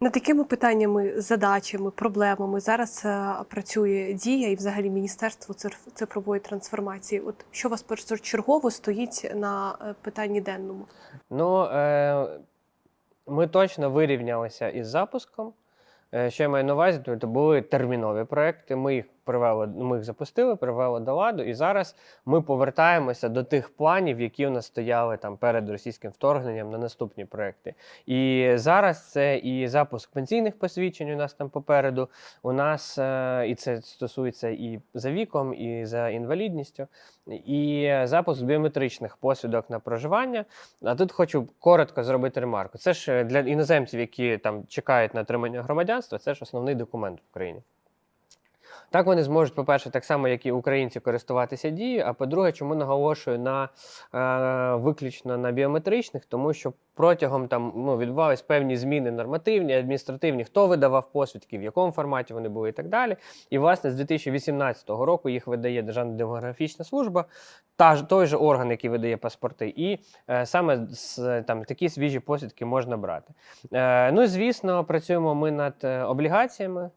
Над якими питаннями, задачами, проблемами зараз е, працює дія і взагалі Міністерство цифрової трансформації? От що у вас першочергово стоїть на е, питанні денному? Ну, е, ми точно вирівнялися із запуском. Е, Що я маю на увазі, то були термінові проекти. Ми їх привели, ми їх запустили, привели до ладу, і зараз ми повертаємося до тих планів, які у нас стояли там перед російським вторгненням на наступні проекти. І зараз це і запуск пенсійних посвідчень у нас там попереду. У нас е, і це стосується і за віком, і за інвалідністю, і запуск біометричних посвідок на проживання. А тут хочу коротко зробити ремарку. Це ж для іноземців, які там чекають на отримання громадянства, це ж основний документ в Україні. Так вони зможуть, по-перше, так само, як і українці, користуватися дією. А по-друге, чому наголошую на е, виключно на біометричних, тому що протягом там ну, відбувались певні зміни нормативні, адміністративні, хто видавав посвідки, в якому форматі вони були і так далі. І власне з 2018 року їх видає Державна демографічна служба, та ж той же орган, який видає паспорти, і е, саме з там такі свіжі посвідки можна брати. Е, ну звісно, працюємо ми над е, облігаціями.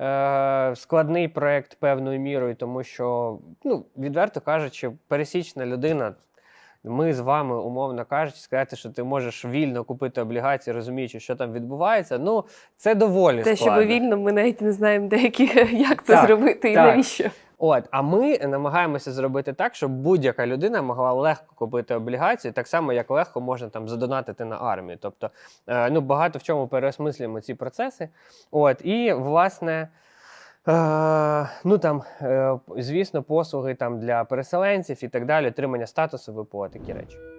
Е, складний проект певною мірою, тому що, ну, відверто кажучи, пересічна людина. Ми з вами, умовно кажучи, сказати, що ти можеш вільно купити облігації, розуміючи, що там відбувається. Ну, це доволі Те, складно. що ви вільно, ми навіть не знаємо деякі, як це Так, зробити і так. навіщо. От, а ми намагаємося зробити так, щоб будь-яка людина могла легко купити облігації, так само як легко можна там задонатити на армію. Тобто, е, ну багато в чому переосмислюємо ці процеси. От, і власне. Е, ну там, е, звісно, послуги там для переселенців і так далі, отримання статусу ВПО, такі речі.